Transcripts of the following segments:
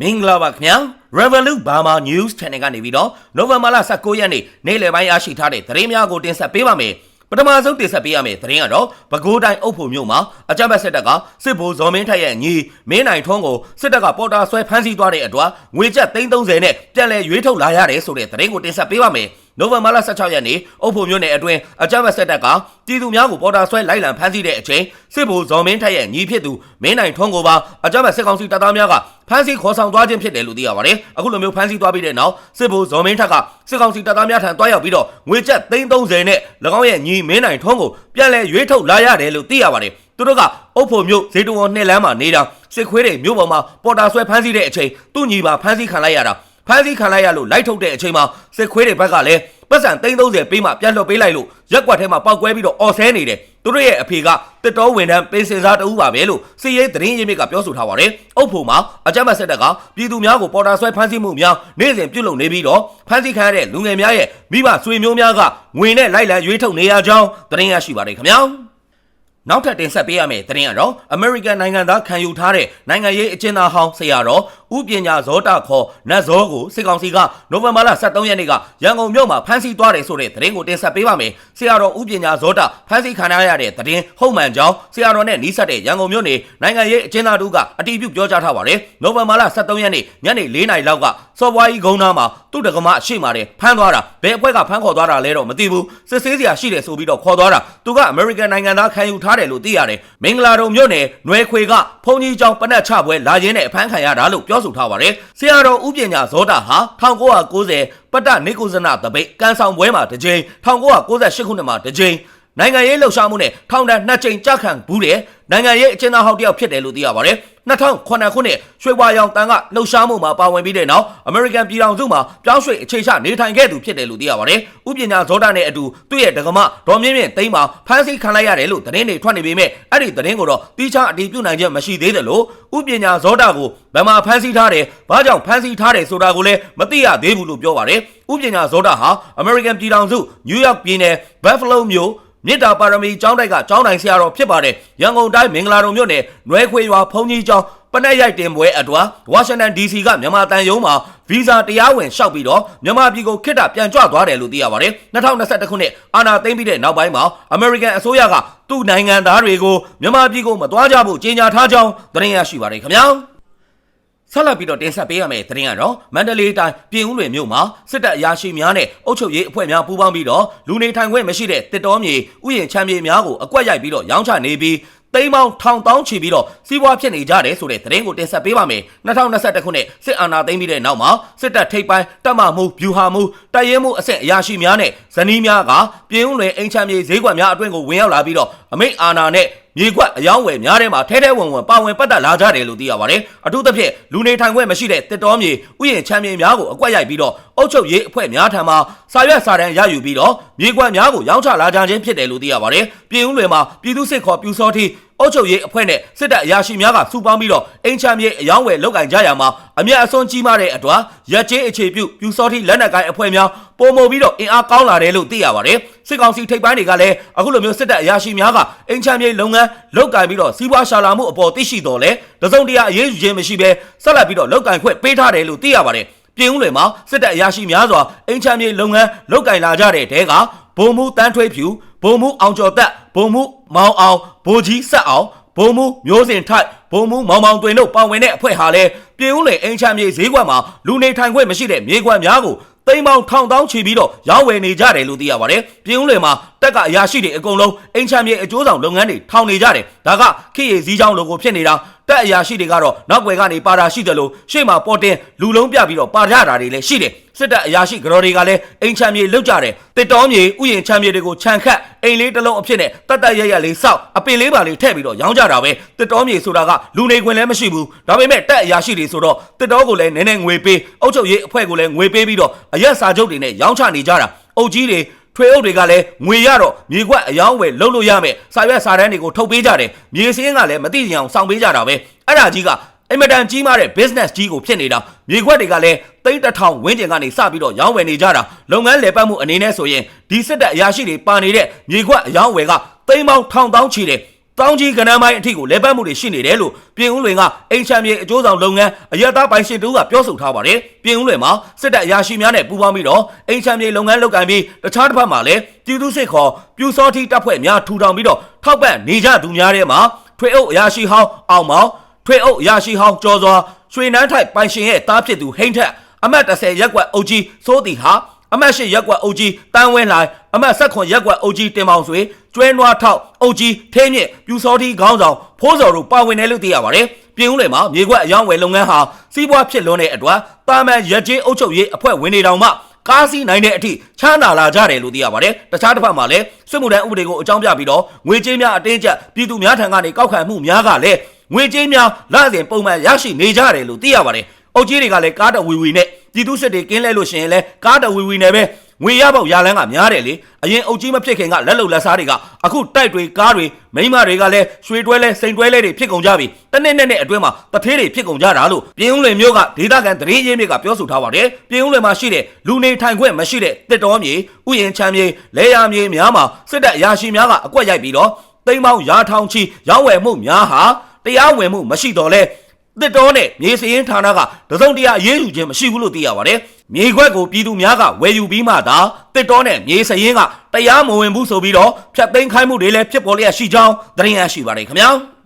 မင်္ဂလာပါခင်ဗျာ Revolut Burma News Channel ကနေပြီးတော့နိုဝင်ဘာလ19ရက်နေ့နေ့လယ်ပိုင်းရရှိထားတဲ့သတင်းများကိုတင်ဆက်ပေးပါမယ်ပထမဆုံးတင်ဆက်ပေးရမယ့်သတင်းကတော့ပဲခူးတိုင်းအုပ်ဖို့မြို့မှာအကြမ်းဖက်စစ်တပ်ကစစ်ဗိုလ်ဇော်မင်းထက်ရဲ့ညီမင်းနိုင်ထွန်းကိုစစ်တပ်ကပေါ်တာဆွဲဖမ်းဆီးသွားတဲ့အတွက်ငွေကျပ်330နဲ့ပြန်လည်ရွေးထုတ်လာရတယ်ဆိုတဲ့သတင်းကိုတင်ဆက်ပေးပါမယ် နိုဝင်ဘာလ16ရက်နေ့အုပ်ဖို့မြို့နယ်အတွင်းအကြမ်းဖက်စစ်တပ်ကပြည်သူများကိုပေါ်တာဆွဲလိုက်လံဖမ်းဆီးတဲ့အချိန်စစ်ဗိုလ်ဇော်မင်းထက်ရဲ့ညီဖြစ်သူမင်းနိုင်ထွန်းကိုပါအကြမ်းဖက်စစ်ကောင်စီတပ်သားများကဖမ်းဆီးခေါ်ဆောင်သွားခြင်းဖြစ်တယ်လို့သိရပါတယ်အခုလိုမျိုးဖမ်းဆီးသွားပြီးတဲ့နောက်စစ်ဗိုလ်ဇော်မင်းထက်ကစစ်ကောင်စီတပ်သားများထံတွားရောက်ပြီးတော့ငွေကျပ်330နဲ့၎င်းရဲ့ညီမင်းနိုင်ထွန်းကိုပြန်လည်ရွေးထုတ်လာရတယ်လို့သိရပါတယ်သူတို့ကအုပ်ဖို့မြို့ဇေတဝန်နှစ်လမ်းမှာနေတာစစ်ခွေးတွေမြို့ပေါ်မှာပေါ်တာဆွဲဖမ်းဆီးတဲ့အချိန်သူ့ညီပါဖမ်းဆီးခံလိုက်ရတာ ဖမ်းဆီးခံလိုက်ရလို့လိုက်ထုတ်တဲ့အချိန်မှာစစ်ခွေးတွေဘက်ကလည်းပတ်စံ330ပေးမှပြန်လွှတ်ပေးလိုက်လို့ရက်ကွက်ထဲမှာပောက်ကွဲပြီးတော့အော်ဆဲနေတယ်သူတို့ရဲ့အဖေကတစ်တော်ဝင်တန်းပင်စင်စားတဦးပါပဲလို့စီရေးသတင်းရင်းမြစ်ကပြောဆိုထားပါတယ်။အုပ်ဖို့မှာအကြမ်းဖက်စစ်တပ်ကပြည်သူများကိုပေါ်တာဆွဲဖမ်းဆီးမှုများနေ့စဉ်ပြုလုပ်နေပြီးတော့ဖမ်းဆီးခံရတဲ့လူငယ်များရဲ့မိဘဆွေမျိုးများကငွေနဲ့လိုက်လံရွေးထုတ်နေရကြောင်းသတင်းရရှိပါတယ်ခင်ဗျာ။နောက်ထပ်တင်ဆက်ပေးရမယ့်သတင်းကတော့ American နိုင်ငံသားခံယူထားတဲ့နိုင်ငံရေးအကျဉ်းသားဟောင်းဆရာတော် ဥပညာဇောတာခေါ်နတ်ဇောကိုစစ်ကောင်စီကနိုဝင်ဘာလ23ရက်နေ့ကရန်ကုန်မြို့မှာဖမ်းဆီးသွားတယ်ဆိုတဲ့သတင်းကိုတင်ဆက်ပေးပါမယ်။ဆရာတော်ဥပညာဇောတာဖမ်းဆီးခံရတဲ့သတင်းဟုတ်မှန်ကြောင်းဆရာတော်နဲ့နှီးဆက်တဲ့ရန်ကုန်မြို့နေနိုင်ငံရေးအကျဉ်းသားတို့ကအတည်ပြုပြောကြားထားပါတယ်။နိုဝင်ဘာလ23ရက်နေ့ညနေ4နာရီလောက်ကစော်ဘွားကြီးကုန်းသားမှာသူ့တက္ကမအရှိမာတယ်ဖမ်းသွားတာဘယ်အဖွဲ့ကဖမ်းခေါ်သွားတာလဲတော့မသိဘူးစစ်ဆေးစရာရှိတယ်ဆိုပြီးတော့ခေါ်သွားတာသူကအမေရိကန်နိုင်ငံသားခံယူထားတယ်လို့သိရတယ်မင်္ဂလာတုံမြို့နယ်နွယ်ခွေကဖုန်ကြီးကျောင်းပနတ်ချပွဲလာရင်းနဲ့အဖမ်းခံရတာလို့ပြောဆိုထားပါတယ်ဆရာတော်ဥပညာဇောတာဟာ1990ပတ္တနေကုဇနတပိတ်ကန်ဆောင်ပွဲမှာတစ်ကြိမ်1998ခုနှစ်မှာတစ်ကြိမ် နိုင်ငံရေးလှုပ်ရှားမှုနဲ့ထောင်ဒဏ်နှစ်ကြိမ်ကြခံဘူးတယ်နိုင်ငံရေးအကျဉ်းသားဟောက်တယောက်ဖြစ်တယ်လို့သိရပါတယ်2009ခုနှစ်ရွှေဝါရောင်တန်ကလှုပ်ရှားမှုမှာပါဝင်ပြီးတဲ့နောက်အမေရိကန်ပြည်ထောင်စုမှာပြောင်းရွှေ့အခြေချနေထိုင်ခဲ့သူဖြစ်တယ်လို့သိရပါတယ်ဥပညာဇောတာနဲ့အတူသူ့ရဲ့ဒကမဒေါ်မြင့်မြင့်တိမ့်မှာဖမ်းဆီးခံလိုက်ရတယ်လို့သတင်းတွေထွက်နေပေမဲ့အဲ့ဒီသတင်းကိုတော့တိကျအတည်ပြုနိုင်ချက်မရှိသေးတယ်လို့ဥပညာဇောတာကိုဘယ်မှာဖမ်းဆီးထားတယ်ဘာကြောင့်ဖမ်းဆီးထားတယ်ဆိုတာကိုလည်းမသိရသေးဘူးလို့ပြောပါတယ်ဥပညာဇောတာဟာအမေရိကန်ပြည်ထောင်စုနယူးယောက်ပြည်နယ်ဘက်ဖလိုမြို့ မြစ်တာပါရမီကျောင်းတိုက်ကကျောင်းတိုင်ဆရာတော်ဖြစ်ပါတယ်ရန်ကုန်တိုင်းမင်္ဂလာတုံမြို့နယ်နွဲခွေရွာဖုန်ကြီးကျောင်းပနက်ရိုက်တင်ပွဲအတွာဝါရှင်တန် DC ကမြန်မာတန်ယုံမှာဗီဇာတရားဝင်လျှောက်ပြီးတော့မြန်မာပြည်ကိုခိတ္တပြန်ကြွသွားတယ်လို့သိရပါတယ်2021ခုနှစ်အာဏာသိမ်းပြီးတဲ့နောက်ပိုင်းမှာ American အစိုးရကသူ့နိုင်ငံသားတွေကိုမြန်မာပြည်ကိုမသွားကြဖို့ကြေညာထားကြောင်းသတင်းရရှိပါတယ်ခင်ဗျာ ဆက်လက်ပြီးတော့တင်ဆက်ပေးရမယ့်သတင်းကတော့မန္တလေးတိုင်းပြင်ဦးလွင်မြို့မှာစစ်တပ်အရာရှိများနဲ့အုပ်ချုပ်ရေးအဖွဲ့များပူးပေါင်းပြီးတော့လူနေထိုင်ခွင့်မရှိတဲ့တစ်တော်မြေဥယျာဉ်ချမ်းမြေများကိုအကွက်ရိုက်ပြီးတော့ရောင်းချနေပြီးသိန်းပေါင်းထောင်တောင်းချီပြီးတော့စီးပွားဖြစ်နေကြတယ်ဆိုတဲ့သတင်းကိုတင်ဆက်ပေးပါမယ်2021ခုနှစ်စစ်အာဏာသိမ်းပြီးတဲ့နောက်မှာစစ်တပ်ထိပ်ပိုင်းတပ်မမှုဗျူဟာမှုတပ်ရဲမှုအဆင့်အရာရှိများနဲ့ဇနီးများကပြင်ဦးလွင်အင်ချမ်းမြေဈေးကွက်များအတွင်းကိုဝင်ရောက်လာပြီးတော့အမိတ်အာဏာနဲ့မြေကွက်အယောင်းဝယ်များထဲမှာထဲထဲဝင်ဝင်ပါဝင်ပတ်သက်လာကြတယ်လို့သိရပါတယ်။အထူးသဖြင့်လူနေထိုင်ခွင့်မရှိတဲ့တစ်တော်မြေဥယျာဉ်ချမ်းမြေများကိုအကွက်ရိုက်ပြီးတော့အုပ်ချုပ်ရေးအဖွဲ့များထံမှစာရွက်စာတမ်းရယူပြီးတော့မြေကွက်များကိုရောင်းချလာကြခြင်းဖြစ်တယ်လို့သိရပါတယ်။ပြည်ဦးလွင်မှာပြည်သူစစ်ခေါ်ပြူစောတိ အုပ်ချုပ်ရေးအဖွဲ့နဲ့စစ်တပ်အရာရှိများကစုပေါင်းပြီးတော့အင်ချမ်းမြေအယောင်းဝယ်လုပ်ကင်ကြရမှာအမျက်အစွန်းကြီးမားတဲ့အတွက်ရက်ကျေးအခြေပြုပြူစောတိလက်နက်ကိုင်အဖွဲ့များပုံမပြီးတော့အင်အားကောင်းလာတယ်လို့သိရပါတယ်စစ်ကောင်စီထိပ်ပိုင်းတွေကလည်းအခုလိုမျိုးစစ်တပ်အရာရှိများကအင်ချမ်းမြေလုပ်ငန်းလုပ်ကင်ပြီးတော့စီးပွားရှာလာမှုအပေါ်သိရှိတော်လဲတစုံတရာအရေးယူခြင်းမရှိဘဲဆက်လက်ပြီးတော့လုပ်ကင်ခွင့်ပေးထားတယ်လို့သိရပါတယ်ပြင်ဦးလွင်မှာစစ်တပ်အရာရှိများစွာအင်ချမ်းမြေလုပ်ငန်းလုပ်ကင်လာကြတဲ့တဲကဘုံမှုတန်းထွေးဖြူဘုံမှုအောင်ကျော်သက်ဘုံမှု မောင်အောင်ဘိုးကြီးဆက်အောင်ဘုံမှုမျိုးစင်ထိုက်ဘုံမှုမောင်မောင်တွင်တို့ပါဝင်တဲ့အဖွဲ့ဟာလည်းပြည်ဦးလေအင်ချမ်းမြေဈေးကွက်မှာလူနေထိုင်ခွင့်မရှိတဲ့မြေကွက်များကိုသိန်းပေါင်းထောင်တောင်းချီပြီးတော့ရောင်းဝယ်နေကြတယ်လို့သိရပါတယ်။ပြည်ဦးလေမှာတက်ကအရာရှိတွေအကုန်လုံးအင်ချမ်းမြေအကျိုးဆောင်လုပ်ငန်းတွေထောင်နေကြတယ်။ဒါကခေရည်စည်းချောင်းလိုကိုဖြစ်နေတာ တက်အရာရှိတွေကတော့နောက်ွယ်ကနေပါတာရှိတယ်လို့ရှေ့မှာပေါ်တင်လူလုံးပြပြီးတော့ပါကြတာတွေလည်းရှိတယ်။စစ်တပ်အရာရှိကြော်တွေကလည်းအိမ်ချမ်းမြေလုတ်ကြတယ်တစ်တော်မြေဥယျာဉ်ချမ်းမြေတွေကိုခြံခတ်အိမ်လေးတစ်လုံးအဖြစ်နဲ့တတ်တတ်ရရလေးစောက်အပင်လေးပါလေးထည့်ပြီးတော့ရောင်းကြတာပဲတစ်တော်မြေဆိုတာကလူနေခွင့်လည်းမရှိဘူးဒါပေမဲ့တက်အရာရှိတွေဆိုတော့တစ်တော်ကိုလည်းနည်းနည်းငွေပေးအုပ်ချုပ်ရေးအဖွဲ့ကိုလည်းငွေပေးပြီးတော့အရက်စာချုပ်တွေနဲ့ရောင်းချနေကြတာအုပ်ကြီးတွေ ထွေအုပ်တွေကလည်းငွေရတော့မြေကွက်အယောင်းဝယ်လုပ်လို့ရမယ်စာရွက်စာတမ်းတွေကိုထုတ်ပေးကြတယ်မြေစင်းကလည်းမသိကြအောင်စောင့်ပေးကြတာပဲအဲ့ဒါကြီးကအင်မတန်ကြီးမားတဲ့ business ကြီးကိုဖြစ်နေတာမြေခွက်တွေကလည်းသိန်းတစ်ထောင်ဝန်းကျင်ကနေစပြီးတော့ရောင်းဝယ်နေကြတာလုပ်ငန်းလည်ပတ်မှုအနေနဲ့ဆိုရင်ဒီစစ်တပ်အရာရှိတွေပါနေတဲ့မြေခွက်အယောင်းဝယ်ကသိန်းပေါင်းထောင်တောင်းချီတယ် တောင်းကြီးကနန်းပိုင်းအထိကိုလဲပတ်မှုတွေရှိနေတယ်လို့ပြင်ဦးလွင်ကအိမ်ချမ်းမြေအကျိုးဆောင်လုပ်ငန်းအရတားပိုင်ရှင်တူကပြောဆိုထားပါတယ်ပြင်ဦးလွင်မှာစစ်တပ်အရာရှိများနဲ့ပူးပေါင်းပြီးတော့အိမ်ချမ်းမြေလုပ်ငန်းလုပ်ကိုင်ပြီးတခြားတစ်ဖက်မှာလည်းပြည်သူစစ်ခေါ်ပြူစောတိတပ်ဖွဲ့များထူထောင်ပြီးတော့ထောက်ပံ့နေကြသူများထဲမှာထွေအုပ်အရာရှိဟောင်းအောင်မောင်ထွေအုပ်အရာရှိဟောင်းကျော်စွာရွှေနန်းထိုက်ပိုင်ရှင်ရဲ့တားဖြစ်သူဟိမ့်ထက်အမတ်30ရက်ကွက်အုပ်ကြီးစိုးတီဟာ အမတ်၈ရက်ကွက်အုပ်ကြီးတန်းဝဲလိုက်အမတ်၁၇ရက်ကွက်အုပ်ကြီးတင်မောင်ဆွေကျွဲနွားထောက်အုပ်ကြီးထင်းမြင့်ပြူစောတိခေါင်းဆောင်ဖိုးစော်တို့ပါဝင်တယ်လို့သိရပါတယ်ပြင်ဦးလေမှာမြေကွက်အယောင်းဝယ်လုပ်ငန်းဟာစီးပွားဖြစ်လွန်းတဲ့အတွက်တာမန်ရက်ကျေးအုပ်ချုပ်ရေးအဖွဲ့ဝင်တွေတောင်မှကားစီးနိုင်တဲ့အထိချမ်းသာလာကြတယ်လို့သိရပါတယ်။တခြားတစ်ဖက်မှာလည်းစစ်မှုထမ်းဥပဒေကိုအကြောင်းပြပြီးတော့ငွေကြေးများအတင်းကျပ်ပြည်သူများထံကနေကောက်ခံမှုများကလည်းငွေကြေးများလစဉ်ပုံမှန်ရရှိနေကြတယ်လို့သိရပါတယ်။ အုပ်ကြီးတွေကလည်းကားတော်ဝီဝီနဲ့ပြည်သူစစ်တွေကင်းလဲလို့ရှိရင်လည်းကားတော်ဝီဝီနဲ့ပဲငွေရပေါက်ရလန်းကများတယ်လေအရင်အုပ်ကြီးမဖြစ်ခင်ကလက်လုံလက်စားတွေကအခုတိုက်တွေကားတွေမိန်းမတွေကလည်းရွှေတွဲလဲစိန်တွဲလဲတွေဖြစ်ကုန်ကြပြီတနေ့နဲ့နဲ့အတွင်းမှာတထေးတွေဖြစ်ကုန်ကြတာလို့ပြင်ဦးလွင်မျိုးကဒေသခံသတင်းရင်းမြစ်ကပြောဆိုထားပါတယ်ပြင်ဦးလွင်မှာရှိတဲ့လူနေထိုင်ခွင့်မရှိတဲ့တစ်တော်မြေဥယျင်ချမ်းမြေလဲရမြေများမှာစစ်တပ်ရာရှိများကအကွက်ရိုက်ပြီးတော့တိမ်ပေါင်းရာထောင်ချီရောင်းဝယ်မှုများဟာတရားဝင်မှုမရှိတော့လဲ တစ်တော်နဲ့မြေစရင်ဌာနကတစုံတရာအရေးယူခြင်းမရှိဘူးလို့သိရပါတယ်။မြေခွက်ကိုပြည်သူများကဝယ်ယူပြီးမှသာတစ်တော်နဲ့မြေစရင်ကတရားမဝင်ဘူးဆိုပြီးတော့ဖြတ်သိမ်းခိုင်းမှုတွေလည်းဖြစ်ပေါ်လျက်ရှိကြောင်းသတင်းရရှိပါတယ်ခင်ဗျာ။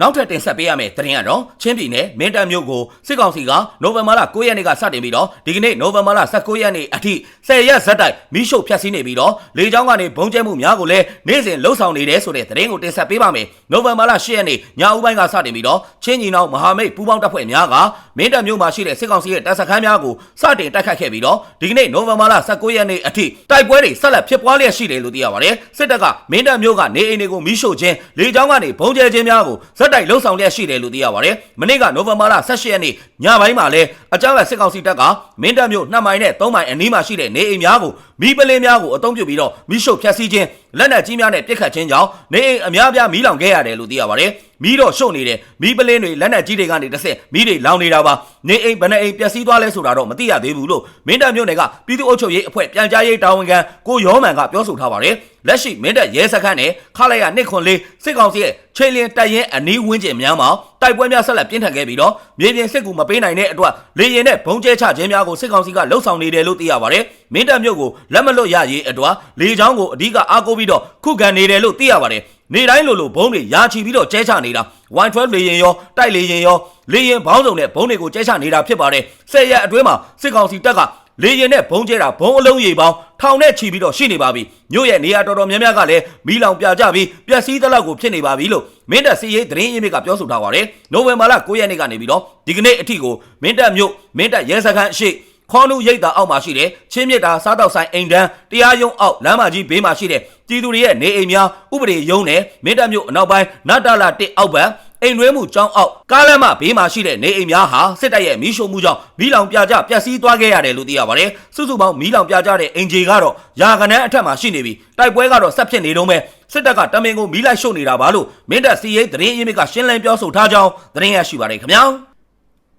နောက်ထပ်တင်ဆက်ပေးရမယ့်သတင်းကတော့ချင်းပြည်နယ်မင်းတပ်မြို့ကိုစစ်ကောင်စီကနိုဝင်ဘာလ9ရက်နေ့ကစတင်ပြီးတော့ဒီကနေ့နိုဝင်ဘာလ19ရက်နေ့အထိ10ရက်ဇက်တိုက်မိရှုဖျက်ဆီးနေပြီးတော့လေကြောင်းကနေဘုံကျဲမှုများကိုလည်းနေ့စဉ်လှုပ်ဆောင်နေတယ်ဆိုတဲ့သတင်းကိုတင်ဆက်ပေးပါမယ်။နိုဝင်ဘာလ10ရက်နေ့ညဦးပိုင်းကစတင်ပြီးတော့ချင်းညီနောင်မဟာမိတ်ပူးပေါင်းတပ်ဖွဲ့များကမင်းတပ်မြို့မှာရှိတဲ့စစ်ကောင်စီရဲ့တပ်စခန်းများကိုစတင်တိုက်ခတ်ခဲ့ပြီးတော့ဒီကနေ့နိုဝင်ဘာလ19ရက်နေ့အထိတိုက်ပွဲတွေဆက်လက်ဖြစ်ပွားလျက်ရှိတယ်လို့သိရပါတယ်။စစ်တပ်ကမင်းတပ်မြို့ကနေအိမ်တွေကိုမိရှုခြင်းလေကြောင်းကနေဘုံကျဲခြင်းများကိုဇက်တိုက်လှုပ်ဆောင်လျက်ရှိတယ်လို့သိရပါတယ်။မနေ့ကနိုဝင်ဘာလ18ရက်နေ့ညပိုင်းမှာလဲအကြမ်းဖက်စစ်ကောင်စီတပ်ကမင်းတပ်မြို့2မိုင်နဲ့3မိုင်အနီးမှာရှိတဲ့နေအိမ်များကိုမိပလင်းများကိုအုံပြုပြီးတော့မိရှုဖျက်ဆီးခြင်းလက်နက်ကြီးများနဲ့ပစ်ခတ်ခြင်းကြောင့်နေအိမ်အများပြားမီးလောင်ခဲ့ရတယ်လို့သိရပါတယ်။မီးတော့ရှုပ်နေတယ်မီးပလင်းတွေလက်နက်ကြီးတွေကနေတစ်ဆက်မီးတွေလောင်နေတာပါနေအိမ်ဘယ်နှအိမ်ပျက်စီးသွားလဲဆိုတာတော့မသိရသေးဘူးလို့မင်းတပ်မြို့နယ်ကပြည်သူ့အုပ်ချုပ်ရေးအဖွဲ့ပြန်ကြားရေးတာဝန်ခံကိုရောမန်ကပြောဆိုထားပါတယ်လက်ရှိမင်းတပ်ရဲစခန်းနဲ့ခလိုက်ရနှစ်ခွန်လေးစစ်ကောင်စီရဲ့ချိန်လင်းတိုက်ရင်အနီးဝန်းကျင်များမှာတိုက်ပွဲများဆက်လက်ပြင်းထန်ခဲ့ပြီးတော့မြေပြင်စစ်ကူမပေးနိုင်တဲ့အတွက်လေရင်နဲ့ဘုံကျဲချခြင်းများကိုစစ်ကောင်စီကလှုပ်ဆောင်နေတယ်လို့သိရပါတယ်မင်းတပ်မြို့ကိုလက်မလွတ်ရရေးအတွက်လေချောင်းကိုအဓိကအားကိုးပြီးတော့ခုခံနေတယ်လို့သိရပါတယ် နေတိုင်းလိုလိုဘုံတွေရာချီပြီးတော့ကျဲချနေတာ Y12 လေရင်ရောတိုက်လေရင်ရောလေရင်ဘောင်းစုံနဲ့ဘုံတွေကိုကျဲချနေတာဖြစ်ပါတယ်ဆယ်ရက်အတွင်းမှာစစ်ကောင်စီတပ်ကလေရင်နဲ့ဘုံကျဲတာဘုံအလုံးရေပေါင်းထောင်နဲ့ချီပြီးတော့ရှိနေပါပြီမြို့ရဲ့နေရာတော်တော်များများကလည်းမီးလောင်ပြကြပြီးပျက်စီးသလောက်ကိုဖြစ်နေပါပြီလို့မင်းတပ်စီရေးသတင်းရင်းမြစ်ကပြောဆိုထားပါတယ်နိုဝင်ဘာလ9ရက်နေ့ကနေပြီးတော့ဒီကနေ့အထိကိုမင်းတပ်မြို့မင်းတပ်ရဲစခန်းအရှိ ခေါနုရိတ်တာအောက်မှာရှိတဲ့ချင်းမြစ်တာစားတောက်ဆိုင်အိမ်တန်းတရားရုံးအောက်လမ်းမကြီးဘေးမှာရှိတဲ့ပြည်သူတွေရဲ့နေအိမ်များဥပဒေရုံးနဲ့မင်းတပ်မြို့အနောက်ပိုင်းနတ်တလာတစ်အောက်ဘက်အိမ်တွဲမှုကျောင်းအောက်ကားလမ်းမဘေးမှာရှိတဲ့နေအိမ်များဟာစစ်တပ်ရဲ့မီးရှို့မှုကြောင့်မီးလောင်ပြကြပျက်စီးသွားခဲ့ရတယ်လို့သိရပါတယ်။စုစုပေါင်းမီးလောင်ပြကြတဲ့အိမ်ခြေကတော့ရာခဏန်းအထက်မှာရှိနေပြီးတိုက်ပွဲကတော့ဆက်ဖြစ်နေတော့မယ်စစ်တပ်ကတမင်ကိုမီးလိုက်ရှို့နေတာပါလို့မင်းတပ်စီရေးသတင်းရင်းမြစ်ကရှင်းလင်းပြောဆိုထားကြောင်းသတင်းရရှိပါတယ်ခင်ဗျာ။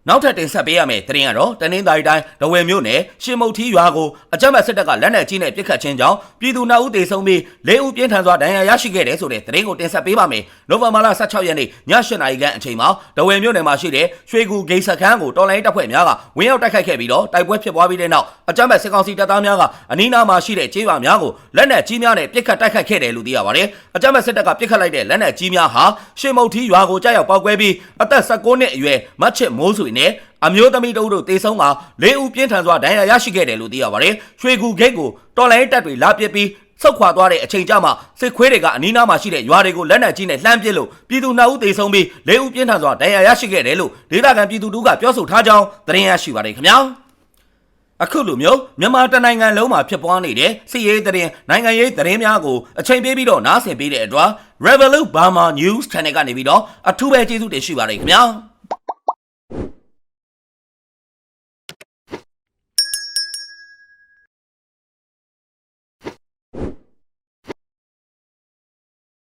နောက်ထပ်တင်ဆက်ပေးရမယ့်သတင်းကတော့တနင်္သာရီတိုင်းဒဝယ်မြို့နယ်ရှင်မုတ်ထီရွာကိုအကြမ်းဖက်စစ်တပ်ကလက်နက်ကြီးနဲ့ပစ်ခတ်ခြင်းကြောင့်ပြည်သူနှစ်ဦးသေဆုံးပြီး၄ဦးပြင်းထန်စွာဒဏ်ရာရရှိခဲ့တယ်ဆိုတဲ့သတင်းကိုတင်ဆက်ပေးပါမယ်။နိုဝင်ဘာလ16ရက်နေ့ည8နာရီခန့်အချိန်မှာဒဝယ်မြို့နယ်မှာရှိတဲ့ရွှေကူဂိတ်စခန်းကိုတော်လိုင်းတပ်ဖွဲ့များကဝင်းရောက်တိုက်ခိုက်ခဲ့ပြီးတော့တိုက်ပွဲဖြစ်ပွားပြီးတဲ့နောက်အကြမ်းဖက်စစ်ကောင်စီတပ်သားများကအနီးနားမှာရှိတဲ့ကျေးရွာများကိုလက်နက်ကြီးများနဲ့ပစ်ခတ်တိုက်ခိုက်ခဲ့တယ်လို့သိရပါတယ်။အကြမ်းဖက်စစ်တပ်ကပစ်ခတ်လိုက်တဲ့လက်နက်ကြီးများဟာရှင်မုတ်ထီရွာကိုကြားရောက်ပောက်ကွဲပြီးအသက်16နှစ်အရွယ်မတ်ချစ်မိုးဆွေနဲ့အမျိုးသမီးတို့တို့တေဆုံးက၄ဦးပြင်းထန်စွာဒဏ်ရာရရှိခဲ့တယ်လို့သိရပါတယ်။ရွှေကူဂိတ်ကိုတော်လိုင်းတပ်တွေလာပစ်ပြီးဆုတ်ခွာသွားတဲ့အချိန်ကြမှာစစ်ခွေးတွေကအနီးနားမှာရှိတဲ့ရွာတွေကိုလက်နက်ကြီးနဲ့လှမ်းပစ်လို့ပြည်သူနှစ်ဦးသေဆုံးပြီး၄ဦးပြင်းထန်စွာဒဏ်ရာရရှိခဲ့တယ်လို့ဒေသခံပြည်သူတို့ကပြောဆိုထားကြောင်းသတင်းရရှိပါတယ်ခင်ဗျာ။အခုလိုမျိုးမြန်မာတနိုင်ငံလုံးမှာဖြစ်ပွားနေတဲ့စစ်ရေးသတင်းနိုင်ငံရေးသတင်းများကိုအချိန်ပေးပြီးတော့နားဆင်ပေးတဲ့အတွက် Revolut Burma News Channel ကနေပြီးတော့အထူးပဲကျေးဇူးတင်ရှိပါတယ်ခင်ဗျာ။